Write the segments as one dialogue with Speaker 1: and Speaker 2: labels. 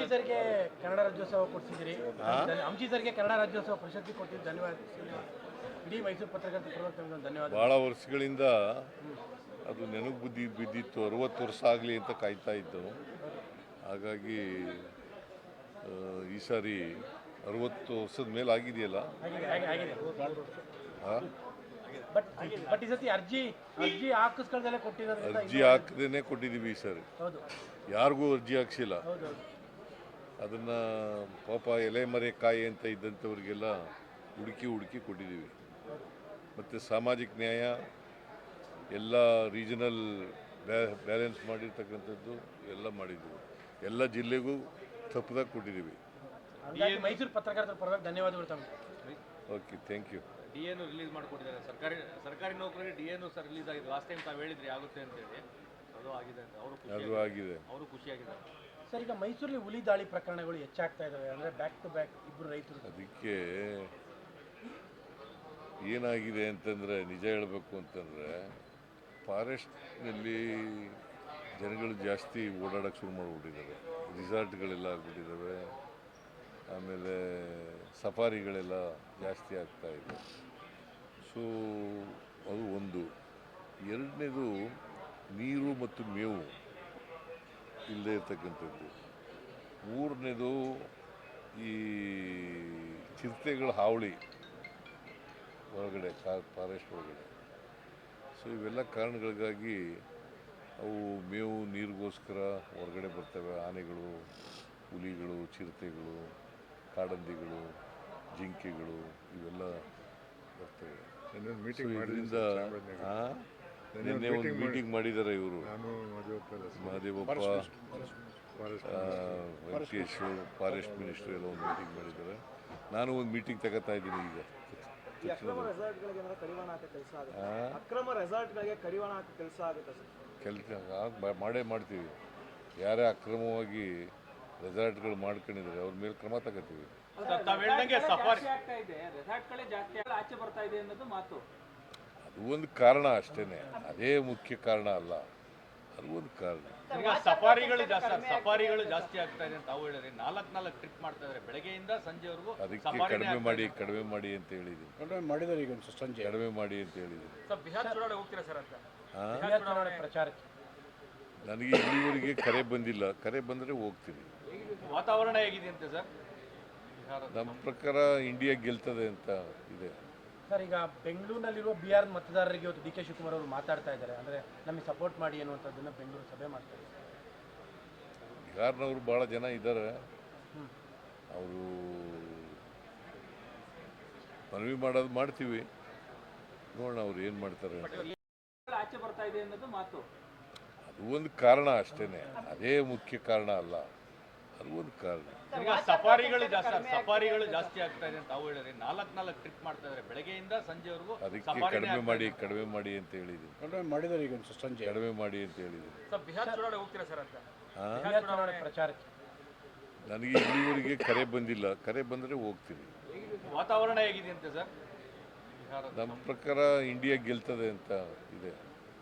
Speaker 1: ಅಂಜಿ ಸರ್ಗೆ ಕನ್ನಡ ರಾಜ್ಯೋತ್ಸವ ಧನ್ಯ- ಅಂಜಿ ಸರ್ಗೆ ಕನ್ನಡ ರಾಜ್ಯೋತ್ಸವ ಪ್ರಶಸ್ತಿ ಕೊಟ್ಟಿದ್ದು ಧನ್ಯವಾದ. ಇಡೀ ಮೈಸೂರು ಪತ್ರಕರ್ತರ ಧನ್ಯವಾದ.
Speaker 2: ಭಾಳ ವರ್ಷಗಳಿಂದ ಅದು ನೆನಪು ಬುದ್ಧಿ ಬಿದ್ದಿತ್ತು ಅರುವತ್ತು ವರ್ಷ ಆಗಲಿ ಅಂತ ಕಾಯ್ತಾ ಇದ್ದು ಹಾಗಾಗಿ ಈ ಸಾರಿ ಅರುವತ್ತು ವರ್ಷದ ಮೇಲೆ ಆಗಿದೆಯಲ್ಲ?
Speaker 1: ಅರ್ಜಿ
Speaker 2: ಹಾಕದೇನೆ ಕೊಟ್ಟಿದ್ದೀವಿ ಈ ಸಾರಿ. ಯಾರಿಗೂ ಅರ್ಜಿ ಹಾಕ್ಸಿಲ್ಲ. ಅದನ್ನು ಪಾಪ ಎಲೆ ಮರೆ ಕಾಯಿ ಅಂತ ಇದ್ದಂಥವ್ರಿಗೆಲ್ಲ ಹುಡುಕಿ ಹುಡುಕಿ ಕೊಟ್ಟಿದ್ದೀವಿ. ಮತ್ತು ಸಾಮಾಜಿಕ ನ್ಯಾಯ ಎಲ್ಲ ರೀಜನಲ್ ಬ್ಯಾಲೆನ್ಸ್ ಮಾಡಿರ್ತಕ್ಕಂಥದ್ದು ಎಲ್ಲ ಮಾಡಿದ್ದೀವಿ. ಎಲ್ಲ ಜಿಲ್ಲೆಗೂ ತಪ್ಪದಾಗ ಕೊಟ್ಟಿದ್ದೀವಿ.
Speaker 1: ಮೈಸೂರು ಪತ್ರಕರ್ತರ ಪರವಾಗಿ ಧನ್ಯವಾದಗಳು ತಮಗೆ.
Speaker 2: Okay thank you
Speaker 3: D N release ಮಾಡಿಕೊಟ್ಟಿದ್ದಾರೆ. ಸರ್ಕಾರಿ ಸರ್ಕಾರಿ ನೌಕರರಿಗೆ ಡಿ ಎನ್ ಸರ್ ರಿಲೀಸ್ ಆಗಿದೆ. ಲಾಸ್ಟ್ ಟೈಮ್ ತಾವು ಹೇಳಿದ್ರಿ ಆಗುತ್ತೆ ಅಂತೇಳಿ. ಅದು ಆಗಿದೆ ಅಂತ. ಅವರು
Speaker 2: ಆಗಿದೆ.
Speaker 3: ಅವರು ಖುಷಿಯಾಗಿದ್ದಾರೆ
Speaker 1: ಸರ್ ಈಗ ಮೈಸೂರಲ್ಲಿ ಹುಲಿ ದಾಳಿ ಪ್ರಕರಣಗಳು ಹೆಚ್ಚಾಗ್ತಾ ಇದಾವೆ. ಅಂದ್ರೆ ಬ್ಯಾಕ್ ಟು ಬ್ಯಾಕ್ ಇಬ್ಬರು ರೈತರು.
Speaker 2: ಅದಕ್ಕೆ ಏನಾಗಿದೆ ಅಂತಂದರೆ, ನಿಜ ಹೇಳಬೇಕು ಅಂತಂದರೆ, ಫಾರೆಸ್ಟ್ನಲ್ಲಿ ಜನಗಳು ಜಾಸ್ತಿ ಓಡಾಡೋಕ್ಕೆ ಶುರು ಮಾಡಿಬಿಟ್ಟಿದ್ದಾರೆ ರಿಸಾರ್ಟ್ಗಳೆಲ್ಲ ಆಗ್ಬಿಟ್ಟಿದ್ದಾವೆ ಆಮೇಲೆ ಸಫಾರಿಗಳೆಲ್ಲ ಜಾಸ್ತಿ ಆಗ್ತಾ ಇದೆ. ಸೊ ಅದು ಒಂದು. ಎರಡನೇದು, ನೀರು ಮತ್ತು ಮೇವು. ಇಲ್ಲದೆ ಇರ್ತಕ್ಕಂಥದ್ದು. ಮೂರನೇದು ಈ ಚಿರತೆಗಳ ಹಾವಳಿ ಹೊರಗಡೆ ಕಾ ಫಾರೆಸ್ಟ್ ಒಳಗಡೆ. ಸೊ ಇವೆಲ್ಲ ಕಾರಣಗಳಿಗಾಗಿ ಅವು ಮೇವು ನೀರಿಗೋಸ್ಕರ ಹೊರಗಡೆ ಬರ್ತವೆ. ಆನೆಗಳು ಹುಲಿಗಳು ಚಿರತೆಗಳು ಕಾಡಂದಿಗಳು ಜಿಂಕೆಗಳು ಇವೆಲ್ಲ ಬರ್ತವೆ.
Speaker 4: ಮೀಟಿಂಗ್ ಮಾಡಿದ್ವಿ
Speaker 2: ಇದರಿಂದ ಆ? ನಿನ್ನೆ ಒಂದು ಮೀಟಿಂಗ್ ಮಾಡಿದ್ದಾರೆ ಇವರು. ಮಹದೇವಪ್ಪ ವೆಂಕಟೇಶ್ ಫಾರೆಸ್ಟ್ ಮಿನಿಸ್ಟರ್ ಎಲ್ಲ ಒಂದು ಮೀಟಿಂಗ್ ಮಾಡಿದ್ದಾರೆ. ನಾನು ಒಂದು ಮೀಟಿಂಗ್ ತಗೋತಾ ಇದ್ದೀನಿ ಈಗ.
Speaker 5: ಅಕ್ರಮ ರೆಸಾರ್ಟ್ಗಳಿಗೆ ಏನಾದ್ರು ಕಡಿವಾಣ ಹಾಕೋ ಕೆಲಸ ಆಗುತ್ತೆ.
Speaker 2: ಆ?
Speaker 5: ಅಕ್ರಮ ರೆಸಾರ್ಟ್ಗಳಿಗೆ ಕಡಿವಾಣ ಹಾಕೋ ಕೆಲಸ ಆಗುತ್ತೆ ಸರ್.
Speaker 2: ಕೆಲಸ ಮಾಡೇ ಮಾಡ್ತೀವಿ. ಯಾರೇ ಅಕ್ರಮವಾಗಿ ರೆಸಾರ್ಟ್ಗಳು ಮಾಡ್ಕೊಂಡಿದ್ದಾರೆ ಅವ್ರ ಮೇಲೆ ಕ್ರಮ ತಗೋತೀವಿ. ಒಂದು ಕಾರಣ ಅಷ್ಟೇನೆ. ಅದೇ ಮುಖ್ಯ ಕಾರಣ ಅಲ್ಲ. ಅದು ಒಂದು ಕಾರಣ.
Speaker 3: ಈಗ ಸಫಾರಿಗಳು ಜಾಸ್ತಿ ಸಫಾರಿಗಳು ಜಾಸ್ತಿ ಆಗ್ತಾ ಇದೆ ಅಂತ ತಾವು ಹೇಳಿದ್ರಿ ನಾಲ್ಕು ನಾಲ್ಕು ಟ್ರಿಪ್ ಮಾಡ್ತಾ ಇದ್ದಾರೆ. ಬೆಳಗ್ಗೆಯಿಂದ ಸಂಜೆವರೆಗೂ
Speaker 2: ಅದಕ್ಕೆ ಕಡಿಮೆ ಮಾಡಿ. ಕಡಿಮೆ ಮಾಡಿ ಅಂತ ಕಡಿಮೆ
Speaker 4: ಮಾಡಿದ್ದಾರೆ ಈಗ ಸಂಜೆ.
Speaker 2: ಕಡಿಮೆ ಮಾಡಿ ಅಂತ ಹೇಳಿದ್ದೀನಿ.
Speaker 3: ಸರ್ ಬಿಹಾರ್ ಚುನಾವಣೆ ಹೋಗ್ತೀರಾ ಸರ್ ಅಂತ?
Speaker 1: ಬಿಹಾರ್ ಚುನಾವಣೆ ಪ್ರಚಾರಕ್ಕೆ.
Speaker 2: ನನಗೆ ಇಲ್ಲಿವರೆಗೆ ಕರೆ ಬಂದಿಲ್ಲ. ಕರೆ ಬಂದರೆ ಹೋಗ್ತೀನಿ.
Speaker 3: ವಾತಾವರಣ ಹೇಗಿದೆ ಅಂತ ಸರ್? ಬಿಹಾರ
Speaker 2: ನಮ್ಮ ಪ್ರಕಾರ ಇಂಡಿಯಾ ಗೆಲ್ತದೆ ಅಂತ ಇದೆ.
Speaker 1: ಸರ್ ಈಗ ಬೆಂಗಳೂರಿನಲ್ಲಿರುವ ಆರ್ ಮತದಾರರಿಗೆ ಇವತ್ತು ಡಿ ಕೆ ಶಿವಕುಮಾರ್ ಅವರು ಮಾತಾಡ್ತಾ ಇದ್ದಾರೆ. ಅಂದರೆ ನಮಗೆ ಸಪೋರ್ಟ್ ಮಾಡಿ ಅನ್ನುವಂಥದ್ದನ್ನು ಬೆಂಗಳೂರು ಸಭೆ ಮಾಡ್ತಾರೆ
Speaker 2: ಬಿಹಾರ್ನವರು ಭಾಳ ಜನ ಇದ್ದಾರೆ. ಅವರು ಮನವಿ ಮಾಡೋದು ಮಾಡ್ತೀವಿ. ನೋಡೋಣ ಅವ್ರು ಏನು ಮಾಡ್ತಾರೆ ಅಂತ.
Speaker 6: ಆಚೆ ಬರ್ತಾ ಇದೆ ಅನ್ನೋದು ಮಾತು.
Speaker 2: ಅದು ಒಂದು ಕಾರಣ ಅಷ್ಟೇ ಅದೇ ಮುಖ್ಯ ಕಾರಣ ಅಲ್ಲ. ಅದು ಒಂದು ಕಾರಣ
Speaker 3: ಈಗ ಸಫಾರಿಗಳು ಜಾಸ್ತಿ ಸಫಾರಿಗಳು ಜಾಸ್ತಿ ಆಗ್ತಾ ಇದೆ ಅಂತ ಅವು ಹೇಳಿದ್ರೆ ನಾಲ್ಕು ನಾಲ್ಕು ಟ್ರಿಪ್ ಮಾಡ್ತಾ ಇದ್ದಾರೆ ಬೆಳಗ್ಗೆಯಿಂದ ಸಂಜೆವರೆಗೂ
Speaker 2: ಅದಕ್ಕೆ ಕಡಿಮೆ ಮಾಡಿ. ಕಡಿಮೆ ಮಾಡಿ ಅಂತ ಹೇಳಿದ್ದೀನಿ.
Speaker 4: ಮಾಡಿದರೆ ಈಗ ಸಂಜೆ.
Speaker 2: ಕಡಿಮೆ ಮಾಡಿ ಅಂತ ಹೇಳಿದ್ದೀನಿ.
Speaker 3: ಸರ್ ಬಿಹಾರ್ ಚುನಾವಣೆ ಹೋಗ್ತೀರಾ ಸರ್ ಅಂತ?
Speaker 1: ಬಿಹಾರ್ ಚುನಾವಣೆ ಪ್ರಚಾರಕ್ಕೆ.
Speaker 2: ನನಗೆ ಇಲ್ಲಿವರೆಗೆ ಕರೆ ಬಂದಿಲ್ಲ. ಕರೆ ಬಂದರೆ ಹೋಗ್ತೀನಿ.
Speaker 3: ವಾತಾವರಣ ಹೇಗಿದೆಯಂತೆ ಸರ್? ಬಿಹಾರ
Speaker 2: ನಮ್ಮ ಪ್ರಕಾರ ಇಂಡಿಯಾ ಗೆಲ್ತದೆ ಅಂತ ಇದೆ.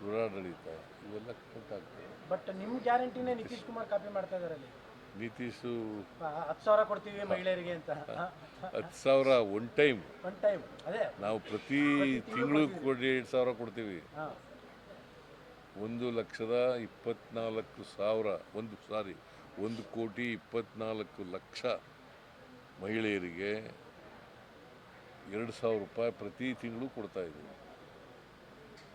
Speaker 2: ದುರಾಡಳಿತ ಇವೆಲ್ಲ ಕೌಂಟ್ ಆಗ್ತದೆ.
Speaker 1: ಬಟ್ ನಿಮ್ಮ ಗ್ಯಾರಂಟಿನೇ ನಿತೀಶ್ ಕುಮಾರ್ ಕಾಪಿ ಮಾಡ್ತಾ ಇದ್ದಾರೆ ಅಲ್ಲಿ?
Speaker 2: ನಿತೀಶು
Speaker 1: ಹತ್ತು ಸಾವಿರ ಕೊಡ್ತೀವಿ ಮಹಿಳೆಯರಿಗೆ ಅಂತ.
Speaker 2: ಹತ್ತು ಸಾವಿರ ಒನ್ ಟೈಮ್
Speaker 1: ಒನ್ ಟೈಮ್ ಅದೇ.
Speaker 2: ನಾವು ಪ್ರತಿ ತಿಂಗಳು ಕೊಡಿ ಎರಡು ಸಾವಿರ ಕೊಡ್ತೀವಿ. ಒಂದು ಲಕ್ಷದ ಇಪ್ಪತ್ನಾಲ್ಕು ಸಾವಿರ ಒಂದು ಸಾರಿ ಒಂದು ಕೋಟಿ ಇಪ್ಪತ್ನಾಲ್ಕು ಲಕ್ಷ ಮಹಿಳೆಯರಿಗೆ ಎರಡು ಸಾವಿರ ರೂಪಾಯಿ ಪ್ರತಿ ತಿಂಗಳು ಕೊಡ್ತಾ ಇದ್ದೀವಿ
Speaker 1: ಅಲ್ಲ ನಿಮಗೆ ವರ್ಕ್ ಆದಂಗೆ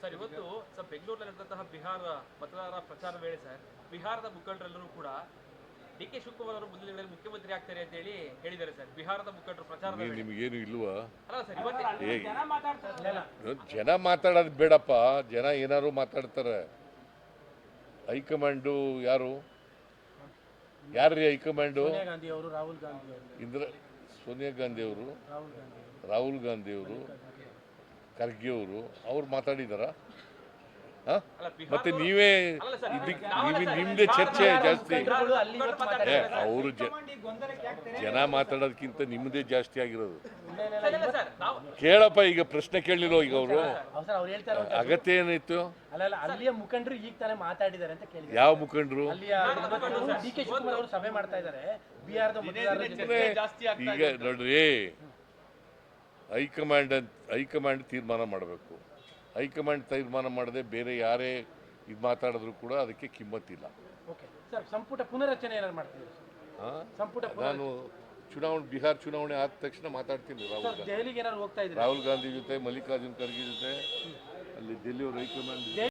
Speaker 7: ಸರ್ ಇವತ್ತು ಸರ್ ಬೆಂಗಳೂರಿನಲ್ಲಿ ನಡೆದಂತಹ ಬಿಹಾರ ಮತದಾರರ ಪ್ರಚಾರ ವೇಳೆ ಸರ್ ಬಿಹಾರದ ಮುಖಂಡರೆಲ್ಲರೂ ಕೂಡ ಡಿ ಕೆ ಶಿವಕುಮಾರ್ ಅವರು ಮುಂದಿನ ದಿನಗಳಲ್ಲಿ ಮುಖ್ಯಮಂತ್ರಿ ಆಗ್ತಾರೆ ಅಂತ ಹೇಳಿ ಹೇಳಿದ್ದಾರೆ ಸರ್ ಬಿಹಾರದ ಮುಖಂಡರು ಪ್ರಚಾರ
Speaker 2: ನಿಮಗೇನು ಇಲ್ವಾ?
Speaker 7: ಅಲ್ಲ ಸರ್ ಇವತ್ತೇ
Speaker 6: ಜನ ಮಾತಾಡ್ತಾರೆ.
Speaker 2: ಜನ ಮಾತಾಡೋದು ಬೇಡಪ್ಪ ಜನ ಏನಾದ್ರು ಮಾತಾಡ್ತಾರೆ. ಹೈಕಮಾಂಡು ಯಾರು? ಯಾರ್ರೀ ಹೈಕಮಾಂಡು?
Speaker 1: ಸೋನಿಯಾ ಗಾಂಧಿ ಅವರು ರಾಹುಲ್ ಗಾಂಧಿ ಅವರು.
Speaker 2: ಇಂದ್ರ ಸೋನಿಯಾ ಗಾಂಧಿ ಅವರು.
Speaker 1: ರಾಹುಲ್ ಗಾಂಧಿ ಅವರು.
Speaker 2: ಖರ್ಗೆ ಅವರು ಅವ್ರು ಮಾತಾಡಿದಾರ.
Speaker 7: ಅಲ್ಲ
Speaker 2: ಮತ್ತೆ ನೀವೇ ಇದಕ್ಕೆ ನೀವೇ ನಿಮ್ದೇ ಚರ್ಚೆ ಜಾಸ್ತಿ. ಏ. ಅವರು ಜನ ಮಾತಾಡೋದಕ್ಕಿಂತ ನಿಮ್ಮದೇ ಜಾಸ್ತಿ ಆಗಿರೋದು. ಕೇಳಪ್ಪ ಈಗ ಪ್ರಶ್ನೆ ಕೇಳಲಿಲ್ಲ ಈಗ ಅವರು? ಅಗತ್ಯ ಏನಿತ್ತು
Speaker 1: ಅಲ್ಲ ಅಲ್ಲ ಅಲ್ಲಿಯ ಮುಖಂಡರು ಈಗ ತಾನೇ ಮಾತಾಡಿದ್ದಾರೆ ಅಂತ ಕೇಳಿ
Speaker 2: ಯಾವ ಮುಖಂಡರು?
Speaker 1: ಅಲ್ಲಿಯ ಡಿ ಕೆ ಶಿವಕುಮಾರ್ ಅವರು ಸಭೆ ಮಾಡ್ತಾ ಇದ್ದಾರೆ. ಬಿಹಾರದ ಮತದಾರರ
Speaker 3: ಚರ್ಚೆ ಜಾಸ್ತಿ ಆಗ್ತಾ
Speaker 2: ಈಗ ನೋಡ್ರಿ ಹೈಕಮಾಂಡ್ ಅಂತ ಹೈಕಮಾಂಡ್ ತೀರ್ಮಾನ ಮಾಡಬೇಕು. ಹೈಕಮಾಂಡ್ ತೀರ್ಮಾನ ಮಾಡದೆ ಬೇರೆ ಯಾರೇ ಇದು ಮಾತಾಡಿದ್ರು ಕೂಡ ಅದಕ್ಕೆ ಕಿಮ್ಮತ್ತಿಲ್ಲ.
Speaker 1: ಸಂಪುಟ ಪುನರಚನೆ
Speaker 2: ನಾನು ಚುನಾವಣೆ ಬಿಹಾರ್ ಚುನಾವಣೆ ಆದ ತಕ್ಷಣ ಮಾತಾಡ್ತೀನಿ ರಾಹುಲ್ ಗಾಂಧಿ. ರಾಹುಲ್ ಗಾಂಧಿ ಜೊತೆ ಮಲ್ಲಿಕಾರ್ಜುನ್ ಖರ್ಗೆ ಜೊತೆ ಅಲ್ಲಿ ಡೆಲ್ಲಿ ಹೈಕಮಾಂಡ್